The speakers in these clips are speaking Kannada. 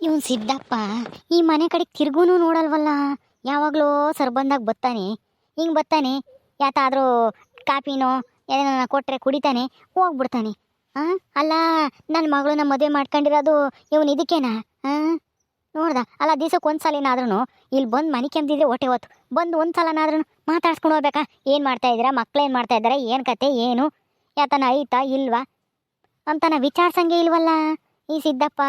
ಇವನ್ ಸಿದ್ದಪ್ಪ ಈ ಮನೆ ಕಡೆ ತಿರ್ಗೂನು ನೋಡಲ್ವಲ್ಲ? ಯಾವಾಗಲೂ ಸರ್ಬಂದಾಗ ಬತ್ತಾನೆ ಹಿಂಗೆ ಬತ್ತಾನೆ ಯಾತಾದ್ರೂ ಕಾಫಿನೋ ಏನಾರ ಕೊಟ್ಟರೆ ಕುಡಿತಾನೆ, ಹೋಗ್ಬಿಡ್ತಾನೆ. ಹಾಂ ಅಲ್ಲ ನನ್ನ ಮಗಳನ್ನ ಮದುವೆ ಮಾಡ್ಕೊಂಡಿರೋದು ಇವನ್ ಇದಕ್ಕೇನಾ? ಹಾಂ ನೋಡ್ದ, ಅಲ್ಲ ದಿವ್ಸಕ್ಕೆ ಒಂದು ಸಲನಾದ್ರೂ ಇಲ್ಲಿ ಬಂದು ಮನೆ ಕೆಮ್ದಿದ್ರೆ ಹೊಟ್ಟೆ ಹೊತ್ತು ಬಂದು ಒಂದು ಸಲನಾದ್ರೂ ಮಾತಾಡ್ಸ್ಕೊಂಡು ಹೋಗ್ಬೇಕಾ? ಏನು ಮಾಡ್ತಾ ಇದ್ದೀರಾ? ಮಕ್ಳು ಏನು ಮಾಡ್ತಾ ಇದ್ದಾರೆ? ಏನು ಕತೆ? ಏನು? ಯಾತನ ಐತಾ? ಇಲ್ವಾ? ಅಂತ ನಾ ವಿಚಾರ್ಸಂಗೆ ಇಲ್ವಲ್ಲ? ಈ ಸಿದ್ದಪ್ಪ.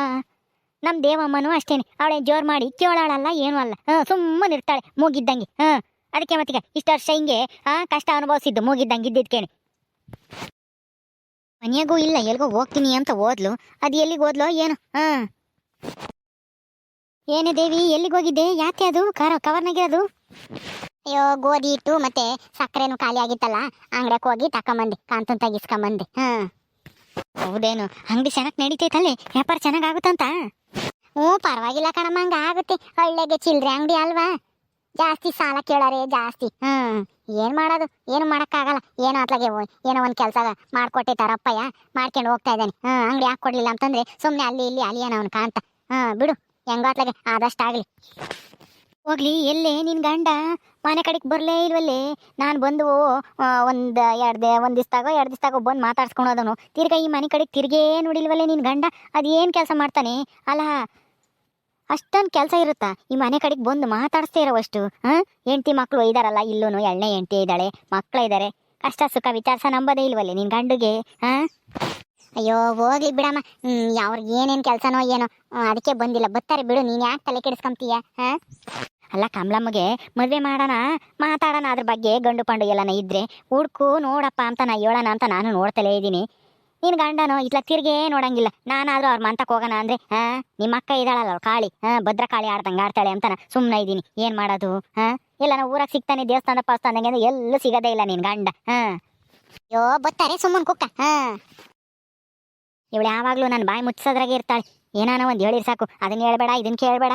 ನಮ್ಮ ದೇವಮ್ಮನೂ ಅಷ್ಟೇನೆ. ಅವಳೆ ಜೋರು ಮಾಡಿ ಕೇಳಾಳಲ್ಲ, ಏನೂ ಅಲ್ಲ. ಸುಮ್ಮನೆ ಇರ್ತಾಳೆ, ಮೂಗಿದ್ದಂಗೆ. ಹಾಂ, ಅದಕ್ಕೆ ಮತ್ತೀಗ ಇಷ್ಟು ವರ್ಷ ಹಿಂಗೆ, ಹಾ, ಕಷ್ಟ ಅನುಭವಿಸಿದ್ದು, ಮೂಗಿದ್ದಂಗೆ ಇದ್ದಿದ್ಕೇನೆ ಮನೆಯಾಗೂ ಇಲ್ಲ, ಎಲ್ಗೋ ಹೋಗ್ತೀನಿ ಅಂತ ಓದ್ಲು ಅದು ಎಲ್ಲಿಗೆ ಓದ್ಲೋ ಏನು, ಹಾಂ. ಏನೇ ದೇವಿ, ಎಲ್ಲಿಗೆ ಹೋಗಿದ್ದೆ? ಯಾಕೆ ಅದು? ಕಾರ ಕವರ್ನಾಗಿರೋದು ಅಯ್ಯೋ, ಗೋಧಿ ಇಟ್ಟು ಮತ್ತೆ ಸಕ್ಕರೆನು ಖಾಲಿ ಆಗಿತ್ತಲ್ಲ. ಅಂಗಡಿಗೆ ಹೋಗಿ ತಕೊಂಬಂದೆ, ಕಾಂತನ್ ತೆಗಿಸ್ಕೊಂಬಂದೆ, ಹಾಂ. ಹೌದೇನು? ಅಂಗಡಿ ಚೆನ್ನಾಗಿ ನಡೀತೈತಲ್ಲೇ? ವ್ಯಾಪಾರ ಚೆನ್ನಾಗಿ ಆಗುತ್ತಂತ ಹ್ಞೂ, ಪರವಾಗಿಲ್ಲ ಕಣಮ್ಮ, ಹಂಗ ಆಗುತ್ತೆ. ಒಳ್ಳೆಗೆ ಚಿಲ್ರೆ ಅಂಗಡಿ ಅಲ್ವಾ? ಜಾಸ್ತಿ ಸಾಲ ಕೇಳಾರೆ, ಜಾಸ್ತಿ. ಹ್ಮ್ ಏನ್ ಮಾಡೋದು? ಏನು ಮಾಡಕ್ಕಾಗಲ್ಲ. ಏನೋ ಅತ್ಲಾಗೆ ಏನೋ ಒಂದ್ ಕೆಲಸ ಮಾಡ್ಕೊಟ್ಟಿದ್ದಾರಪ್ಪಯ್ಯ ಮಾಡ್ಕೊಂಡು ಹೋಗ್ತಾ ಇದ್ದಾನೆ. ಹ್ಮ್ ಅಂಗಡಿ ಹಾಕೊಡ್ಲಿಲ್ಲ ಅಂತಂದ್ರೆ ಸುಮ್ನೆ ಅಲ್ಲಿ ಇಲ್ಲಿ ಅಲಿಯನ ಅವನು ಕಾಂತ ಹ್ಮ್ ಬಿಡು, ಹೆಂಗೋ ಅತ್ಲಾಗೆ ಆದಷ್ಟಾಗ್ಲಿ. ಹೋಗ್ಲಿ, ಎಲ್ಲೇ ನಿನ್ ಗಂಡ? ಮನೆ ಕಡೆಗೆ ಬರಲೇ ಇಲ್ವಲ್ಲೇ? ನಾನು ಬಂದು ಒಂದು ಎರಡು ದೇ, ಒಂದು ದಿವ್ಸದಾಗೋ, ಎರಡು ದಿವ್ಸದಾಗೋ ಬಂದು ಮಾತಾಡ್ಸ್ಕೊಂಡು ಅದನು ತಿರ್ಗಾ ಈ ಮನೆ ಕಡೆಗೆ ತಿರ್ಗೇ ನೋಡಿಲ್ವಲ್ಲೇ ನಿನ್ ಗಂಡ? ಅದೇನು ಕೆಲಸ ಮಾಡ್ತಾನೆ? ಅಲ್ಲ ಅಷ್ಟೊಂದು ಕೆಲಸ ಇರುತ್ತಾ? ಈ ಮನೆ ಕಡೆಗೆ ಬಂದು ಮಾತಾಡಿಸ್ತೇ ಇರೋವಷ್ಟು, ಹಾಂ? ಹೆಂಡ್ತಿ ಮಕ್ಕಳು ಇದ್ದಾರಲ್ಲ ಇಲ್ಲೂ ಎಳ್ಳೆ ಹೆಂಡ್ತಿ ಇದ್ದಾಳೆ ಮಕ್ಕಳು ಇದ್ದಾರೆ ಕಷ್ಟ, ಸುಖ, ವಿಚಾರಿಸ ನಂಬೋದೇ ಇಲ್ವಲ್ಲೇ ನಿನ್ನ ಗಂಡುಗೆ, ಹಾಂ? ಅಯ್ಯೋ, ಹೋಗ್ಲಿ ಬಿಡಮ್ಮ. ಹ್ಞೂ ಅವ್ರಿಗೆ ಏನೇನು ಕೆಲಸನೋ ಏನೋ ಅದಕ್ಕೆ ಬಂದಿಲ್ಲ. ಬರ್ತಾರೆ ಬಿಡು, ನೀನು ಯಾಕೆ ತಲೆ ಕೆಡಿಸ್ಕೊಂತೀಯ, ಹಾಂ? ಅಲ್ಲ ಕಮಲಮ್ಮಗೆ ಮದುವೆ ಮಾಡೋಣ, ಮಾತಾಡೋಣ ಅದ್ರ ಬಗ್ಗೆ, ಗಂಡು ಪಂಡು ಎಲ್ಲನ ಇದ್ರೆ. ಹುಡ್ಕು ನೋಡಪ್ಪ ಅಂತ ನಾ ಹೇಳೋಣ ಅಂತ ನಾನು ನೋಡ್ತಲೇ ಇದ್ದೀನಿ. ನೀನು ಗಂಡನು ಇತ್ಲ ತಿರ್ಗೇ ನೋಡಂಗಿಲ್ಲ. ನಾನಾದರೂ ಅವ್ರ ಮಂತಕ್ಕೆ ಹೋಗೋಣ ಅಂದ್ರೆ, ಹಾಂ ನಿಮ್ಮ ಅಕ್ಕ ಇದ್ದಾಳಲ್ಲ ಅವ್ರು ಕಾಳಿ, ಹಾಂ, ಭದ್ರ ಕಾಳಿ ಆಡ್ದಂಗೆ ಆಡ್ತಾಳೆ ಅಂತ ಸುಮ್ಮನೆ ಇದ್ದೀನಿ. ಏನು ಮಾಡೋದು, ಹಾಂ? ಇಲ್ಲ ನಾವು ಊರಾಗ ಸಿಗ್ತಾನೆ, ದೇವಸ್ಥಾನ ಪಾಸ್ತಾನಂಗೆ ಅಂದ್ರೆ ಎಲ್ಲೂ ಸಿಗೋದೇ ಇಲ್ಲ ನಿನ್ನ ಗಂಡ, ಹಾಂ? ಅಯ್ಯೋ, ಬತ್ತಾರೆ, ಸುಮ್ಮನ್ ಕುಕ್ಕ, ಹಾಂ? ಇವಳು ಯಾವಾಗಲೂ ನನ್ನ ಬಾಯಿ ಮುಚ್ಚೋದ್ರಾಗೆ ಇರ್ತಾಳೆ. ಏನಾನ ಒಂದು ಹೇಳಿರ್ ಸಾಕು. ಅದನ್ನ ಹೇಳ್ಬೇಡ ಇದನ್ನ ಕೇಳಬೇಡ.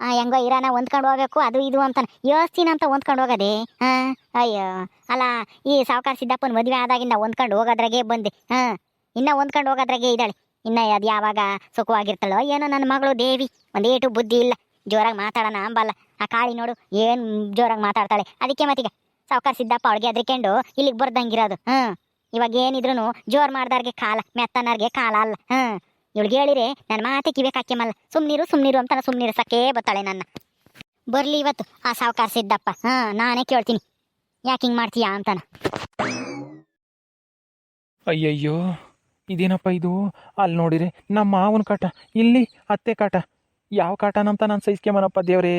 ಹೆಂಗೋ ಇರಾನ ಹೊಂದ್ಕೊಂಡು ಹೋಗ್ಬೇಕು, ಅದು ಇದು ಅಂತಾನೆ. ಯೋಸ್ತಿನ ಅಂತ ಹೊಂದ್ಕೊಂಡು ಹೋಗೋದೆ? ಹಾ? ಅಯ್ಯೋ, ಅಲ್ಲ, ಈ ಸಾವುಕಾರ ಸಿದ್ದಪ್ಪನ ಮದುವೆ ಆದಾಗಿಂದ ಹೊಂದ್ಕೊಂಡು ಹೋಗೋದ್ರಾಗೆ ಬಂದೆ. ಹಾ? ಇನ್ನ ಹೊಂದ್ಕೊಂಡು ಹೋಗೋದ್ರಾಗೆ ಇದ್ದಾಳೆ. ಇನ್ನ ಅದು ಯಾವಾಗ ಸುಖವಾಗಿರ್ತಾಳೋ ಏನೋ ನನ್ನ ಮಗಳು ದೇವಿ. ಒಂದೇಟು ಬುದ್ಧಿ ಇಲ್ಲ. ಜೋರಾಗಿ ಮಾತಾಡೋಣ ಅಂಬಲ್ಲ. ಆ ಕಾಳಿ ನೋಡು, ಏನು ಜೋರಾಗಿ ಮಾತಾಡ್ತಾಳೆ. ಅದಕ್ಕೆ ಮತ್ತೀಗ ಸಾವುಕಾರ ಸಿದ್ದಪ್ಪ ಅವಳಿಗೆ ಅದ್ರಿಕೊಂಡು ಇಲ್ಲಿಗೆ ಬರ್ದಂಗಿರೋದು. ಹ್ಮ್ ಇವಾಗ ಏನಿದ್ರು ಜೋರ್ ಮಾಡ್ದಾರ್ಗೆ ಕಾಲ, ಮೆತ್ತನಾರ್ಗೆ ಕಾಲ ಅಲ್ಲ. ಹ್ಮ್ ಇವಳಿಗೆ ಹೇಳಿರಿ ನನ್ನ ಮಾತೆ ಕಿವೆ ಕಾಕ್ಯಮಲ್ಲ ಸುಮ್ನಿರು ಸುಮ್ನಿರು ಅಂತ ಸುಮ್ನಿರು, ಸಕ್ಕೇ ಬತ್ತಾಳೆ ನನ್ನ. ಬರ್ಲಿ ಇವತ್ತು, ಆ ಸಾವುಕಾರ ಸಿದ್ದಪ್ಪ. ಹಾ, ನಾನೇ ಕೇಳ್ತೀನಿ. ಯಾಕೆ ಹಿಂಗ್ ಮಾಡ್ತೀಯಾ ಅಂತಾನ. ಅಯ್ಯಯ್ಯೋ, ಇದೇನಪ್ಪ ಇದು? ಅಲ್ಲಿ ನೋಡಿರಿ, ನಮ್ಮ ಮಾವನ ಕಾಟ, ಇಲ್ಲಿ ಅತ್ತೆ ಕಾಟ. ಯಾವ ಕಾಟನಂತ ನಾನು ಸಹಿಸ್ಕೊಂಬನಪ್ಪ ದೇವ್ರೇ.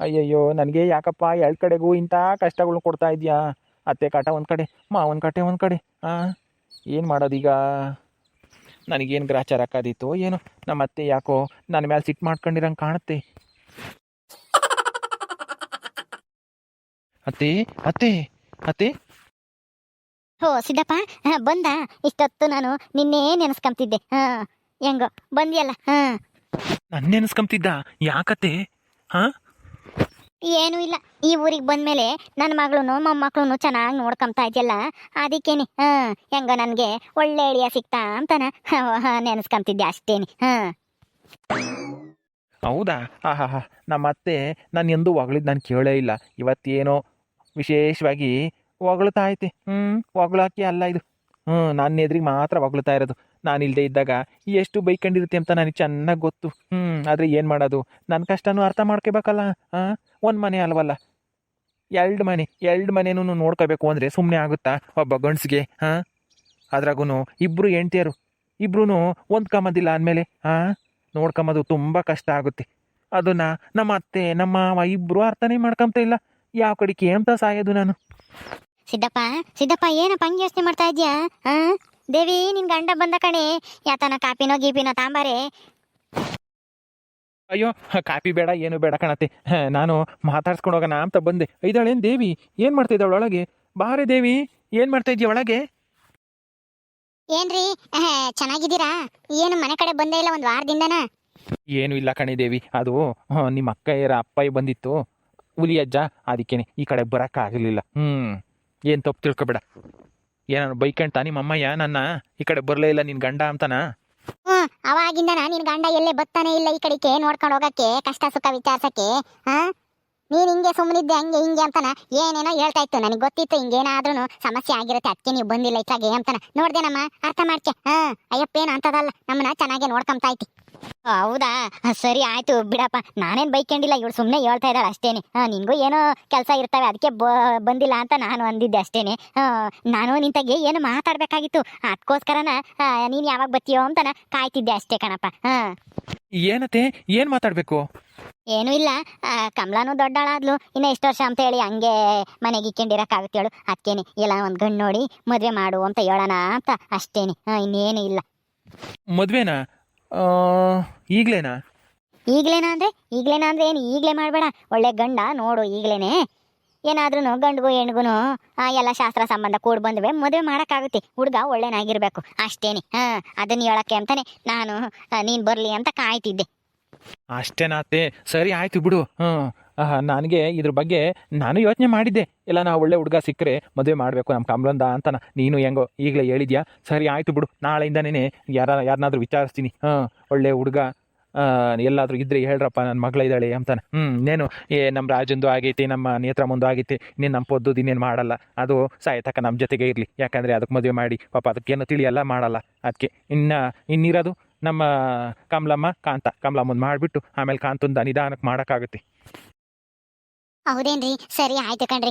ಅಯ್ಯಯ್ಯೋ, ನನಗೆ ಯಾಕಪ್ಪ ಎರಡು ಕಡೆಗೂ ಇಂಥ ಕಷ್ಟಗಳು ಕೊಡ್ತಾ ಇದೆಯಾ? ಅತ್ತೆ ಕಾಟ ಒಂದು ಕಡೆ, ಮಾವನ ಕಾಟೆ ಒಂದು ಕಡೆ ಹಾಂ ಏನು ಮಾಡೋದೀಗ? ನನಗೇನು ಗ್ರಾಚಾರ ಹಾಕೋದಿತ್ತು ಏನು? ನಮ್ಮ ಅತ್ತೆ ಯಾಕೋ ನನ್ನ ಮೇಲೆ ಸಿಟ್ಟು ಮಾಡ್ಕೊಂಡಿರಂಗೆ ಕಾಣುತ್ತೆ. ಅತ್ತೆ ಅತ್ತೆ ಅತ್ತೆ. ಹೋ ಸಿದ್ದಪ್ಪ ಬಂದ. ಇಷ್ಟೊತ್ತು ನಾನು ನಿನ್ನೆ ನೆನೆಸ್ಕೊಂತಿದ್ದೆ ಹಾ ಹೆಂಗೋ ಬಂದಿಯಲ್ಲ? ಹಾ. ನನ್ನ ನೆನೆಸ್ಕೊಂತಿದ್ದ ಯಾಕತ್ತೆ? ಹಾಂ? ಏನೂ ಇಲ್ಲ. ಈ ಊರಿಗೆ ಬಂದ್ಮೇಲೆ ನನ್ನ ಮಗಳು ಮೊಮ್ಮಕ್ಳು ಚೆನ್ನಾಗಿ ನೋಡ್ಕೊಂತ ಇದೆಯಲ್ಲ? ಅದಕ್ಕೇನೆ, ಹಾ, ಹೆಂಗ ನನಗೆ ಒಳ್ಳೆ ಎಳೆಯ ಸಿಕ್ತಾ ಅಂತಾನ? ನೆನೆಸ್ಕೊಂತಿದ್ದೆ ಅಷ್ಟೇನಿ, ಹಾ. ಹೌದಾ? ಹಾ ಹಾ ನಮ್ಮ ಅತ್ತೆ ನಾನು ಎಂದು ಹೊಗಳಿದ್ದು ನಾನು ಕೇಳೇ ಇಲ್ಲ. ಇವತ್ತೇನೋ ವಿಶೇಷವಾಗಿ ಹೊಗಳ್ತಾ ಐತೆ. ಹ್ಞೂ ಹೊಗಳಾಕಿ ಅಲ್ಲ ಇದು. ಹ್ಞೂ ನನ್ನ ಎದುರಿಗೆ ಮಾತ್ರ ಹೊಗಳ್ತಾ ಇರೋದು. ನಾನು ಇಲ್ಲದೆ ಇದ್ದಾಗ ಎಷ್ಟು ಬೈಕೊಂಡಿರುತ್ತೆ ಅಂತ ನನಗೆ ಚೆನ್ನಾಗಿ ಗೊತ್ತು. ಹ್ಞೂ ಆದರೆ ಏನು ಮಾಡೋದು? ನನ್ನ ಕಷ್ಟನೂ ಅರ್ಥ ಮಾಡ್ಕೋಬೇಕಲ್ಲ ಹಾಂ ಒಂದು ಮನೆ ಅಲ್ವಲ್ಲ? ಎರಡು ಮನೆ ಎರಡು ಮನೆನೂ ನೋಡ್ಕೋಬೇಕು ಅಂದರೆ ಸುಮ್ಮನೆ ಆಗುತ್ತಾ ಒಬ್ಬ ಗಂಡ್ಸಿಗೆ ಹಾಂ ಅದ್ರಾಗೂ ಇಬ್ಬರು ಹೆಂಡ್ತಿಯರು ಇಬ್ರು ಹೊಂದ್ಕೊಂಬದಿಲ್ಲ ಅಂದಮೇಲೆ ಹಾಂ ನೋಡ್ಕೊಂಬೋದು ತುಂಬ ಕಷ್ಟ ಆಗುತ್ತೆ. ಅದನ್ನು ನಮ್ಮ ಅತ್ತೆ, ನಮ್ಮ ಮಾವ ಇಬ್ಬರು ಅರ್ಥನೇ ಮಾಡ್ಕೊಂತ ಇಲ್ಲ. ಯಾವ ಕಡೆಗೆ ಅಂತ ಸಾಯೋದು ನಾನು? ಸಿದ್ದಪ್ಪ ಸಿದ್ದಪ್ಪ, ಏನಪ್ಪ ಹಂಗೆ ಯೋಚನೆ ಮಾಡ್ತಾ ಇದೆಯಾ ಹಾ ದೇವಿ ನಿನ್ ಗಂಡ ಬಂದ ಕಣೆ. ಯಾತನ ಕಾಪಿನೋ ಗೀಪಿನೋ ತಾಂಬಾರೆ. ಅಯ್ಯೋ ಕಾಪಿ ಬೇಡ ಏನು ಬೇಡ ಕಣತ್ತೆ ನಾನು ಮಾತಾಡ್ಸ್ಕೊಂಡು ಹೋಗೋಣ ಅಂತ ಬಂದೆ. ಇದ್ದಾಳೇನು ದೇವಿ? ಏನು ಮಾಡ್ತಾ ಇದ್ದಾಳೆ ಒಳಗೆ? ಬಾರೆ ದೇವಿ ಏನು ಮಾಡ್ತಾ ಇದ್ಯಾ ಒಳಗೆ? ಏನ್ರಿ? ಚೆನ್ನಾಗಿದ್ದೀರಾ? ಏನು ಮನೆ ಕಡೆ ಬಂದೇ ಇಲ್ಲ ಒಂದು ವಾರದಿಂದನ? ಏನು ಇಲ್ಲ ಕಣಿ ದೇವಿ. ಅದು ನಿಮ್ಮ ಅಕ್ಕಯ್ಯರ ಅಪ್ಪಯ್ಯ ಬಂದಿತ್ತು. ಹುಲಿ ಅಜ್ಜ ಅದಕ್ಕೇನೆ. ಈ ಕಡೆ ಬರೋಕ್ಕಾಗಲಿಲ್ಲ. ಹ್ಞೂ ಏನು ತಪ್ಪು ತಿಳ್ಕೊಬೇಡ. ಏನಾರು ಬೈಕಂತ ನಿಮ್ಮ ನನ್ನ ಈ ಕಡೆ ಬರಲೇ ಇಲ್ಲ, ನಿನ್ ಗಂಡ ಅಂತನಾ? ಹ್ಮ್, ಅವಾಗಿಂದ ನಿನ್ ಗಂಡ ಎಲ್ಲೇ ಬತ್ತಾನೆ ಇಲ್ಲ ಈ ಕಡೆಗೆ ನೋಡ್ಕೊಂಡು ಹೋಗಕ್ಕೆ, ಕಷ್ಟ ಸುಖ ವಿಚಾರಿಸಕ್ಕೆ ನೀನ್ ಹಿಂಗೆ ಸುಮ್ಮನಿದ್ದೆ ಹಂಗೆ ಹಿಂಗೆ ಅಂತಾನ? ಏನೇನೋ ಹೇಳ್ತಾ ಇತ್ತು. ನನಗೆ ಗೊತ್ತಿತ್ತು ಹಿಂಗೇನಾದ್ರೂ ಸಮಸ್ಯೆ ಆಗಿರುತ್ತೆ. ಅದಕ್ಕೆ ನೀವು ಬಂದಿಲ್ಲ ಇತ್ತಾಗೆ ಅಂತಾನ. ನೋಡ್ದೇನಮ್ಮ ಅರ್ಥ ಮಾಡ್ಕೆ. ಹಾ, ಅಯ್ಯಪ್ಪ, ಏನ್ ಅಂತದಲ್ಲ. ನಮ್ಮನ್ನ ಚೆನ್ನಾಗಿ ನೋಡ್ಕೊಂತಾ ಐತಿ ಹೌದಾ? ಸರಿ, ಆಯ್ತು, ಬಿಡಪ್ಪ. ನಾನೇನ್ ಬೈಕೊಂಡಿಲ್ಲ. ಇವಳು ಸುಮ್ಮನೆ ಹೇಳ್ತಾ ಇದ್ದಾಳೆ ಅಷ್ಟೇನೆ. ನಿನಗೂ ಏನೋ ಕೆಲಸ ಇರ್ತವೆ. ಅದಕ್ಕೆ ಬಂದಿಲ್ಲ ಅಂತ ನಾನು ಅಂದಿದ್ದೆ ಅಷ್ಟೇನೆ. ನಾನು ನಿಂತಾಗೆ ಏನು ಮಾತಾಡಬೇಕಾಗಿತ್ತು. ಅದಕ್ಕೋಸ್ಕರನ ನೀನು ಯಾವಾಗ ಬರ್ತೀಯೋ ಅಂತನ ಕಾಯ್ತಿದ್ದೆ ಅಷ್ಟೇ ಕಣಪ್ಪ. ಹಾಂ. ಏನತ್ತೆ? ಏನು ಮಾತಾಡಬೇಕು? ಏನೂ ಇಲ್ಲ. ಕಮಲಾನು ದೊಡ್ಡಾಳಾದ್ಲು. ಇನ್ನ ಎಷ್ಟು ವರ್ಷ ಅಂತ ಹೇಳಿ ಹಂಗೆ ಮನೆಗೆ ಇಕ್ಕೊಂಡಿರಕ್ಕಾಗುತ್ತೆ ಹೇಳು ಅದಕ್ಕೇನೆ ಇಲ್ಲ ಒಂದು ಗಂಡು ನೋಡಿ ಮದುವೆ ಮಾಡು ಅಂತ ಹೇಳೋಣ ಅಂತ ಅಷ್ಟೇನೆ. ಹಾ ಇನ್ನೇನು ಇಲ್ಲ. ಮದುವೆನಾ? ಈಗಲೇನಾ? ಈಗ್ಲೇನಾ ಅಂದ್ರೆ? ಈಗ್ಲೇನಾ ಅಂದ್ರೆ ಏನು? ಈಗಲೇ ಮಾಡಬೇಡ. ಒಳ್ಳೆ ಗಂಡ ನೋಡು ಈಗ್ಲೇನೆ. ಏನಾದ್ರೂ ಗಂಡಿಗೂ ಹೆಣ್ಗೂ ಎಲ್ಲ ಶಾಸ್ತ್ರ ಸಂಬಂಧ ಕೂಡಿ ಬಂದ್ವೆ. ಮದುವೆ ಮಾಡೋಕ್ಕಾಗುತ್ತೆ. ಹುಡುಗ ಒಳ್ಳೆನಾಗಿರ್ಬೇಕು. ಅಷ್ಟೇನೆ. ಹಾಂ ಅದನ್ನ ಹೇಳಕ್ಕೆ ಅಂತಾನೆ ನಾನು ನೀನ್ ಬರ್ಲಿ ಅಂತ ಕಾಯ್ತಿದ್ದೆ. ಅಷ್ಟೇನಾತೆ ಸರಿ, ಆಯ್ತು ಬಿಡು. ಹ್ಞೂ ನನಗೆ ಇದ್ರ ಬಗ್ಗೆ ನಾನು ಯೋಚನೆ ಮಾಡಿದ್ದೆ. ಎಲ್ಲ ನಾ ಒಳ್ಳೆ ಹುಡುಗ ಸಿಕ್ಕರೆ ಮದುವೆ ಮಾಡಬೇಕು ನಮ್ಮ ಕಮಲಂದ ಅಂತನ. ನೀನು ಹೆಂಗೋ ಈಗಲೇ ಹೇಳಿದ್ಯಾ? ಸರಿ, ಆಯಿತು ಬಿಡು. ನಾಳೆಯಿಂದನೇ ಯಾರ ಯಾರನ್ನಾದ್ರೂ ವಿಚಾರಿಸ್ತೀನಿ. ಹಾಂ ಒಳ್ಳೆ ಹುಡುಗ ಎಲ್ಲಾದರೂ ಇದ್ರೆ ಹೇಳ್ರಪ್ಪ ನನ್ನ ಮಗಳ ಇದ್ದಾಳೆ ಅಂತಾನೆ. ಹ್ಞೂ ಇನ್ನೇನು? ಏ ನಮ್ಮ ರಾಜಂದು ಆಗೈತಿ, ನಮ್ಮ ನೇತ್ರಮ್ಮಂದು ಆಗೈತಿ. ನೀನು ನಮ್ಮ ಪೊದ್ದು ಇನ್ನೇನು ಮಾಡಲ್ಲ. ಅದು ಸಾಯ್ತಕ್ಕ ನಮ್ಮ ಜೊತೆಗೆ ಇರಲಿ. ಯಾಕಂದರೆ ಅದಕ್ಕೆ ಮದುವೆ ಮಾಡಿ, ಪಾಪ ಅದಕ್ಕೇನು ತಿಳಿಯಲ್ಲ, ಮಾಡಲ್ಲ. ಅದಕ್ಕೆ ಇನ್ನು ಇನ್ನಿರೋದು? ನಮ್ಮ ಕಮಲಮ್ಮ ಕಾಂತ ಕಮಲಮ್ಮನ್ ಮಾಡಿಬಿಟ್ಟು ಆಮೇಲೆ ಕಾಂತಂದ ನಿಧಾನಕ್ಕೆ ಮಾಡೋಕ್ಕಾಗುತ್ತೆ. ಹೌದೇನ್ರಿ? ಸರಿ ಆಯ್ತು ಕಣ್ರಿ.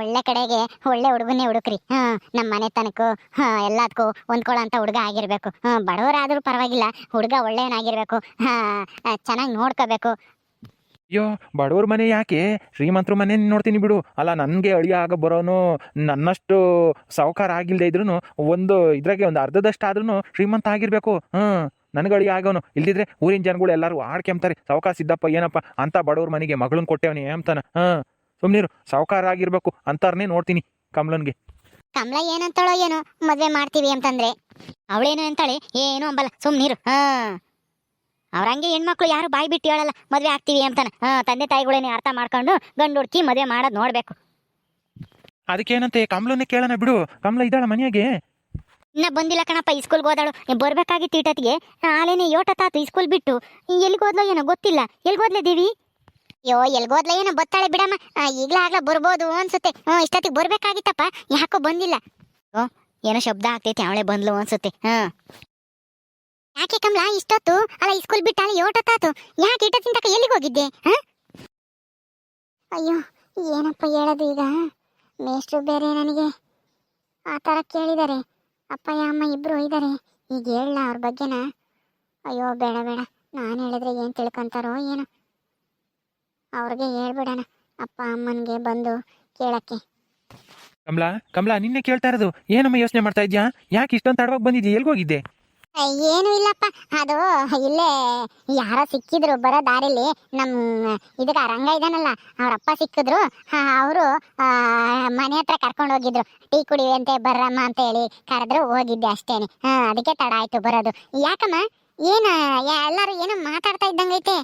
ಒಳ್ಳೆ ಕಡೆಗೆ ಒಳ್ಳೆ ಹುಡುಗನೇ ಹುಡುಕ್ರಿ. ಹಾ ನಮ್ಮ ಮನೆ ತನಕ ಹಾಂ ಎಲ್ಲದಕ್ಕೂ ಹೊಂದ್ಕೊಳ್ಳೋಂಥ ಹುಡುಗ ಆಗಿರಬೇಕು. ಹಾಂ ಬಡವರಾದರೂ ಪರವಾಗಿಲ್ಲ ಹುಡುಗ ಒಳ್ಳೆಯವನಾಗಿರ್ಬೇಕು. ಹಾಂ ಚೆನ್ನಾಗಿ ನೋಡ್ಕೋಬೇಕು. ಅಯ್ಯೋ ಬಡವ್ರ ಮನೆ ಯಾಕೆ? ಶ್ರೀಮಂತರ ಮನೆ ನೋಡ್ತೀನಿ ಬಿಡು. ಅಲ್ಲ ನನಗೆ ಅಳಿಯ ಆಗ ಬರೋನು ನನ್ನಷ್ಟು ಸಾವುಕಾರ ಆಗಿಲ್ಲದೆ ಇದ್ರೂ ಒಂದು ಇದ್ರಾಗೆ ಒಂದು ಅರ್ಧದಷ್ಟು ಆದ್ರೂ ಶ್ರೀಮಂತ ಆಗಿರಬೇಕು. ಹ್ಞೂ ನನಗೆ ಅಳಿಯ ಆಗೋನು ಇಲ್ದಿದ್ರೆ ಊರಿನ ಜನಗಳು ಎಲ್ಲರೂ ಆಡ್ಕೆಂಬ್ತಾರೆ ಸಾವುಕಾರ ಸಿದ್ದಪ್ಪ ಏನಪ್ಪ ಅಂತ ಬಡವ್ರ ಮನೆಗೆ ಮಗಳನ್ನ ಕೊಟ್ಟೆವನಿ ಅಂತಾನ. ಹಾಂ ಸುಮ್ಮನಿರು ಸಾವುಕಾರ ಆಗಿರ್ಬೇಕು ಅಂತಾರನೇ ನೋಡ್ತೀನಿ ಕಮಲನ್ಗೆ. ಕಮಲ ಏನಂತಾಳೋ ಏನೋ ಮದ್ವೆ ಮಾಡ್ತೀವಿ ಅಂತಂದ್ರೆ. ಅವಳೇನು ಅಂತಾಳೆ? ಏನು ಅಂಬಲ್ಲ. ಸುಮ್ನಿರು. ಹಾ. ಅವ್ರಂಗೆ ಹೆಣ್ಮಕ್ಳು ಯಾರು ಬಾಯಿ ಬಿಟ್ಟು ಹೇಳಲ್ಲ ಮದ್ವೆ ಆಗ್ತೀವಿ ಅಂತಾನೆ. ಹಾ ತಂದೆ ತಾಯಿಗಳೇನೆ ಅರ್ಥ ಮಾಡ್ಕೊಂಡು ಗಂಡು ಹುಡ್ಕಿ ಮದ್ವೆ ಮಾಡೋದ್ ನೋಡ್ಬೇಕು. ಅದಕ್ಕೇನಂತೆ? ಕಮಲನ್ನೇ ಕೇಳೋಣ ಬಿಡು. ಕಮಲ ಇದ್ದಾಳ ಮನೆಯಾಗೆ. ಇನ್ನ ಬಂದಿಲ್ಲ ಕಣಪ್ಪ, ಈ ಸ್ಕೂಲ್ಗೆ ಹೋದಾಳು. ಬರ್ಬೇಕಾಗಿತ್ತು ಇಟ್ಟತ್ತಿಗೆ ಆಲೇನೆ ಯೋಟತಾತು ಈ ಸ್ಕೂಲ್ ಬಿಟ್ಟು. ಎಲ್ಲಿಗೋದ್ಲೋ ಏನೋ ಗೊತ್ತಿಲ್ಲ. ಎಲ್ಲಿಗೋದ್ಲೆ ದೇವಿ? ಅಯ್ಯೋ ಎಲ್ಗೋದ್ಲ ಏನೋ ಬತ್ತಾಳೆ ಬಿಡಮ್ಮ. ಈಗಲೇ ಆಗ್ಲ ಬರ್ಬೋದು ಅನ್ಸುತ್ತೆ. ಹ್ಞೂ ಇಷ್ಟೊತ್ತಿಗೆ ಬರ್ಬೇಕಾಗಿತ್ತಪ್ಪ. ಯಾಕೋ ಬಂದಿಲ್ಲ? ಓ ಏನೋ ಶಬ್ದ ಆಗ್ತೈತಿ, ಅವಳೆ ಬಂದ್ಲು ಅನ್ಸುತ್ತೆ. ಹಾ ಯಾಕೆ ಕಮಲ, ಇಷ್ಟೊತ್ತು? ಅಲ್ಲ, ಈ ಸ್ಕೂಲ್ ಬಿಟ್ಟಾಳೆ ಯೋಟತಾತು ಯಾಕೆ ಇಟ್ಟತ್ತಿನ ತಕ್ಕ ಎಲ್ಲಿಗೆ ಹೋಗಿದ್ದೆ? ಹಾ? ಅಯ್ಯೋ, ಏನಪ್ಪ ಹೇಳೋದು ಈಗ? ಮೇಷ್ಟ್ರು ಬೇರೆ ನನಗೆ. ಆ ಥರ ಕೇಳಿದ್ದಾರೆ ಅಪ್ಪಯ್ಯ ಅಮ್ಮ ಇಬ್ರು ಇದ್ದಾರೆ ಈಗ ಹೇಳಲ್ಲ ಅವ್ರ ಬಗ್ಗೆನ? ಅಯ್ಯೋ, ಬೇಡ ಬೇಡ. ನಾನು ಹೇಳಿದ್ರೆ ಏನು ತಿಳ್ಕೊಂತಾರೋ ಏನೋ. ಅವ್ರಿಗೆ ಹೇಳ್ಬಿಡೋಣ. ಅಪ್ಪ, ಅಮ್ಮನಿಗೆ ಬಂದು ಕೇಳಕ್ಕೆ. ಕಮಲಾ ಕಮಲಾ, ನಿನ್ನೆ ಕೇಳ್ತಾ ಇರೋದು. ಏನಮ್ಮ ಯೋಚನೆ ಮಾಡ್ತಾ ಇದ್ಯಾ? ಯಾಕೆ ಇಷ್ಟೊಂದು ತಡವಾಗಿ ಬಂದಿದ್ಯಾ? ಎಲ್ಗೋಗಿದ್ದೆ? ಏನು ಇಲ್ಲಪ್ಪ. ಅದು, ಇಲ್ಲೇ ಯಾರೋ ಸಿಕ್ಕಿದ್ರು ಬರೋ ದಾರಿಲಿ ನಮ್ಮ ಇದಕ್ಕೆ ರಂಗ ಇದಾನಲ್ಲ, ಅವ್ರ ಅಪ್ಪ ಸಿಕ್ಕಿದ್ರು ಅವರು ಮನೆ ಹತ್ರ ಕರ್ಕೊಂಡು ಹೋಗಿದ್ರು. ಟೀ ಕುಡಿಯುವಂತೆ ಬರ್ರಮ್ಮ ಅಂತ ಹೇಳಿ ಕರೆದ್ರು, ಹೋಗಿದ್ದೆ ಅಷ್ಟೇನೆ. ಹಾ, ಅದಕ್ಕೆ ತಡ ಆಯ್ತು ಬರೋದು. ಯಾಕಮ್ಮ? ಏನ ಎಲ್ಲಾರು ಎಲ್ಲರೂ ಏನೋ ಮಾತಾಡ್ತಾ ಇದ್ದಂಗೈತೆ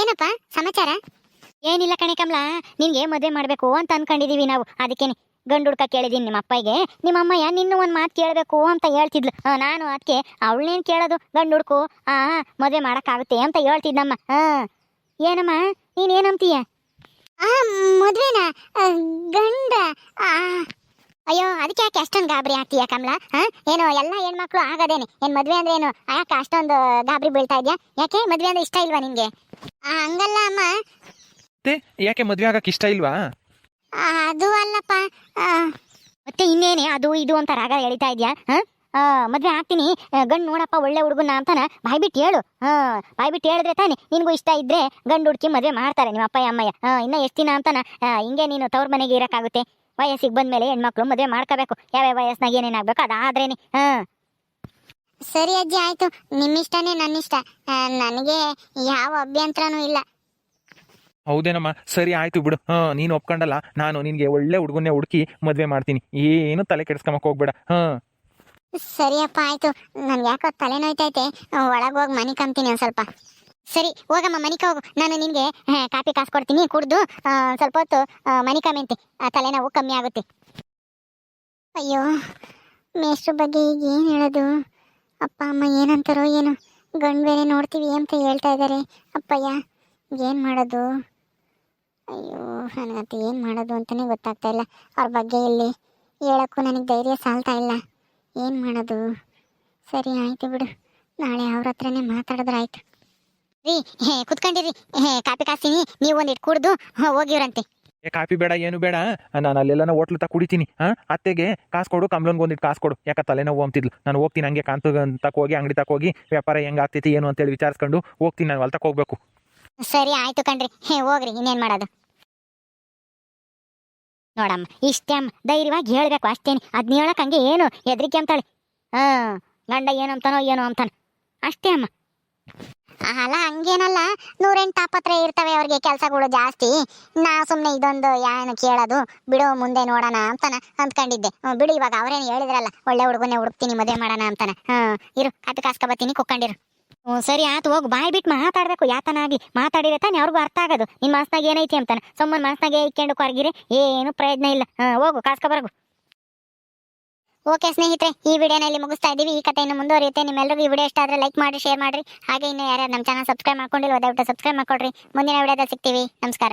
ಏನಪ್ಪ, ಸಮಾಚಾರ? ಏನಿಲ್ಲ ಕಣೆ ಕಮಲ, ನಿನ್ಗೆ ಮದುವೆ ಮಾಡಬೇಕು ಅಂತ ಅನ್ಕೊಂಡಿದೀವಿ ನಾವು, ಅದಕ್ಕೇನೆ. ಗಂಡು ಹುಡ್ಕ ಕೇಳಿದೀನಿ ನಿಮ್ಮ ಅಪ್ಪಗೆ ನಿಮ್ಮ ಅಮ್ಮಯ್ಯ ನಿನ್ನೂ ಒಂದು ಮಾತು ಕೇಳಬೇಕು ಅಂತ ಹೇಳ್ತಿದ್ಲು. ನಾನು ಅದಕ್ಕೆ ಅವಳನ್ನೇನು ಕೇಳೋದು ಗಂಡು ಹುಡ್ಕು ಆ ಮದುವೆ ಮಾಡೋಕ್ಕಾಗುತ್ತೆ ಅಂತ ಹೇಳ್ತಿದ್ದಮ್ಮ. ಹಾಂ ಏನಮ್ಮ ನೀನೇನಂತೀಯ ಆ ಮದುವೆನ? ಗಂಡ. ಅಯ್ಯೋ ಅದಕ್ಕೆ ಯಾಕೆ ಅಷ್ಟೊಂದು ಗಾಬರಿ ಆಗ್ತೀಯ ಕಮಲ? ಹಾಂ ಏನು ಎಲ್ಲ ಹೆಣ್ಮಕ್ಳು ಆಗದೇನೆ. ಏನು ಮದುವೆ ಅಂದ್ರೆ ಏನು ಯಾಕೆ ಅಷ್ಟೊಂದು ಗಾಬರಿ ಬೀಳ್ತಾ ಇದೆಯಾ? ಯಾಕೆ? ಮದುವೆ ಅಂದ್ರೆ ಇಷ್ಟ ಇಲ್ವಾ ನಿಂಗೆ? ಆ, ಹಂಗಲ್ಲ ಅಮ್ಮ. ಯಾಕೆ ಮದುವೆ ಆಗಕ್ಕೆ ಇಷ್ಟ ಇಲ್ವಾ? ಅದು ಅಲ್ಲಪ್ಪ ಮತ್ತೆ ಇನ್ನೇನೆ, ಅದು ಇದು ಅಂತ ರಾಗ ಎಳಿತಾ ಇದ್ಯಾ? ಹಾ? ಆಗ್ತೀನಿ. ಗಂಡು ನೋಡಪ್ಪ ಒಳ್ಳೆ ಹುಡುಗನ ಅಂತಾನ? ಬಾಯ್ ಬಿಟ್ಟು ಹೇಳು. ಹಾ, ಬಾಯ್ ಬಿಟ್ಟು ಹೇಳಿದ್ರೆ ತಾನೆ ನಿನ್ಗೂ ಇಷ್ಟ ಇದ್ರೆ ಗಂಡು ಹುಡುಕಿ ಮದ್ವೆ ಮಾಡ್ತಾರೆ ನಿಮ್ಮ ಅಪ್ಪಯ್ಯ, ಅಮ್ಮಯ್ಯ. ಹಾ, ಇನ್ನ ಎಷ್ಟು ದಿನ ಅಂತಾನ? ಹಿಂಗೆ ನೀನು ತವ್ರ ಮನೆಗೆ ಇರಕ್ಕಾಗುತ್ತೆ. ವಯಸ್ಸಿಗೆ ಬಂದ್ಮೇಲೆ ಹೆಣ್ಮಕ್ಳು ಮದ್ವೆ ಮಾಡ್ಕೋಬೇಕು. ಯಾವ್ಯಾವ ವಯಸ್ಸಿನಾಗ ಏನೇನಾಗ್ಬೇಕು ಅದಾದ್ರೇನೆ. ಹಾ. ಸರಿ ಅಜ್ಜಿ, ಆಯ್ತು. ನಿಮ್ಮಿಷ್ಟನೇ ನನ್ನಿಷ್ಟ. ನನಗೆ ಯಾವ ಅಭ್ಯಂತರನೂ ಇಲ್ಲ. ಹೌದೇನಮ್ಮ ಸರಿ ಆಯ್ತು ಬಿಡು. ಹಾಂ, ನೀನು ಒಪ್ಕೊಂಡಲ್ಲ, ನಾನು ನಿನಗೆ ಒಳ್ಳೆ ಹುಡುಗನ್ನೇ ಹುಡುಕಿ ಮದುವೆ ಮಾಡ್ತೀನಿ. ಏನು ತಲೆ ಕೆಡಿಸ್ಕೊಂಬಕ್ಕೆ ಹೋಗ್ಬೇಡ. ಹಾಂ. ಸರಿಯಪ್ಪ, ಆಯ್ತು. ನನ್ಗೆ ಯಾಕೋ ತಲೆ ನೋಯ್ತೈತೆ. ಒಳಗ ಹೋಗಿ ಮನೆ ಕಂತೀನಿ ಒಂದು ಸ್ವಲ್ಪ. ಸರಿ, ಹೋಗಮ್ಮ ಮನಿಕ ಹೋಗು. ನಾನು ನಿನಗೆ ಕಾಫಿ ಕಾಸು ಕೊಡ್ತೀನಿ, ಕುಡ್ದು ಸ್ವಲ್ಪ ಹೊತ್ತು ಮನಿ ಕಮೆಂತೆ. ಆ ತಲೆನೋವು ಕಮ್ಮಿ ಆಗುತ್ತೆ. ಅಯ್ಯೋ, ಮೇಷ್ಟ್ರ ಬಗ್ಗೆ ಈಗ ಏನು ಹೇಳೋದು? ಅಪ್ಪ, ಅಮ್ಮ ಏನಂತಾರೋ ಏನು. ಗಂಡು ಬೇರೆ ನೋಡ್ತೀವಿ ಅಂತ ಹೇಳ್ತಾ ಇದ್ದಾರೆ ಅಪ್ಪಯ್ಯ, ಏನು ಮಾಡೋದು? ಅಯ್ಯೋ, ನನಗಂತ ಏನು ಮಾಡೋದು ಅಂತಲೇ ಗೊತ್ತಾಗ್ತಾ ಇಲ್ಲ. ಅವ್ರ ಬಗ್ಗೆ ಇಲ್ಲಿ ಹೇಳೋಕ್ಕೂ ನನಗೆ ಧೈರ್ಯ ಸಾಲ್ತಾ ಇಲ್ಲ. ಏನು ಮಾಡೋದು? ಸರಿ, ಆಯಿತು ಬಿಡು. ನಾಳೆ ಅವ್ರ ಹತ್ರನೇ ಮಾತಾಡಿದ್ರೆ ಆಯ್ತು. ರೀ, ಹೇ, ಕುತ್ಕೊಂಡಿರಿ. ಹೇ, ಕಾಪಿ ಕಾಸಿನಿ ನೀವು ಒಂದಿಟ್ಟು ಕುಡ್ದು ಹೋಗಿವ್ರಂತೆ. ಏ ಕಾಫಿ ಬೇಡ, ಏನು ಬೇಡ. ನಾನು ಅಲ್ಲೆಲ್ಲನ ಹೋಟ್ಲು ತ ಕುಡಿತೀನಿ. ಹಾಂ ಅತ್ತೆಗೆ ಕಾಸು ಕೊಡು, ಕಮ್ಲನ್ಗೆ ಒಂದಿಟ್ಟು ಕಾಸು ಕೊಡು. ಯಾಕೆ ತಲೆನೋವು ಅಂತಿದ್ಲು. ನಾನು ಹೋಗ್ತೀನಿ, ಹಂಗೆ ಕಾಂತು ಹೋಗಿ, ಅಂಗಡಿ ತಕ ಹೋಗಿ, ವ್ಯಾಪಾರ ಹೆಂಗೆ ಆಗ್ತೈತಿ, ಏನು ಅಂತೇಳಿ ವಿಚಾರಿಸ್ಕೊಂಡು ಹೋಗ್ತೀನಿ, ನಾನು ಹೊಲ್ತಕ್ಕೆ ಹೋಗ್ಬೇಕು. ಸರಿ, ಆಯ್ತು ಕಣ್ರಿ. ಹೇ, ಹೋಗ್ರಿ, ಇನ್ನೇನ್ ಮಾಡೋದು? ನೋಡಮ್ಮ, ಇಷ್ಟೇ ಅಮ್ಮ. ಧೈರ್ಯವಾಗಿ ಹೇಳ್ಬೇಕು ಅಷ್ಟೇನೆ. ಅದ್ನ ಹೇಳಕ್ ಹಂಗೆ ಏನು? ಹೆದರಿಕೆ ಅಂತಾಳೆ. ಹಾ, ಗಂಡ ಏನು ಅಂತಾನೋ ಏನೋ ಅಂತಾನ. ಅಷ್ಟೇ ಅಮ್ಮ. ಅಲ್ಲ, ಹಂಗೇನಲ್ಲ. ನೂರೆಂಟು ತಾಪತ್ರ ಇರ್ತವೆ ಅವ್ರಿಗೆ ಕೆಲಸಗಳು ಜಾಸ್ತಿ. ನಾ ಸುಮ್ಮನೆ ಇದೊಂದು ಏನು ಕೇಳೋದು, ಬಿಡು, ಮುಂದೆ ನೋಡೋಣ ಅಂತಾನ ಅಂದ್ಕೊಂಡಿದ್ದೆ. ಬಿಡು, ಇವಾಗ ಅವ್ರೇನು ಹೇಳಿದ್ರಲ್ಲ, ಒಳ್ಳೆ ಹುಡುಗನೇ ಹುಡುಕ್ತೀನಿ, ಮದುವೆ ಮಾಡೋಣ ಅಂತಾನೆ. ಹಾಂ ಇರು ಕಾಸ್ಕೊಬತ್ತೀನಿ ಕುಕ್ಕೊಂಡಿರು. ಹ್ಞೂ ಸರಿ ಆತು ಹೋಗು. ಬಾಯ್ ಬಿಟ್ಟು ಮಾತಾಡ್ಬೇಕು. ಯಾತನ ಆಗ್ಲಿ ಮಾತಾಡಿದ್ರೆ ತಾನೇ ಅವ್ರಿಗೂ ಅರ್ಥ ಆಗೋದು. ನಿನ್ನ ಮನಸ್ನಾಗ ಏನೈತಿ ಅಂತಾನೆ. ಸುಮ್ಮನೆ ಮನಸ್ನಾಗೆ ಇಕ್ಕೊಂಡು ಕೊರಗಿರಿ. ಏನು ಪ್ರಯೋಜನ ಇಲ್ಲ. ಹೋಗು ಹೋಗು ಕಾಸ್ಕೊಬರ್ಗು ಓಕೆ ಸ್ನೇಹಿತರೆ, ಈ ವಿಡಿಯೋನಲ್ಲಿ ಮುಗಿಸ್ತಾ ಇದ್ದೀವಿ. ಈ ಕಥೆಯನ್ನು ಮುಂದುವರಿಯುತ್ತೆ. ನಿಮ್ಮೆಲ್ಲರಿಗೂ ಈ ವಿಡಿಯೋ ಇಷ್ಟ ಆದರೆ ಲೈಕ್ ಮಾಡಿ, ಶೇರ್ ಮಾಡಿರಿ. ಹಾಗೆ ಇನ್ನು ಯಾರ್ಯಾರು ನಮ್ಮ ಚಾನಲ್ ಸಬ್ಸ್ಕ್ರೈಬ್ ಮಾಡ್ಕೊಂಡಿಲ್ಲ ದಯವಿಟ್ಟು ಸಬ್ಸ್ಕ್ರೈಬ್ ಮಾಡ್ಕೊಡ್ರಿ. ಮುಂದಿನ ವಿಡಿಯೋದಲ್ಲಿ ಸಿಗ್ತೀವಿ. ನಮಸ್ಕಾರ.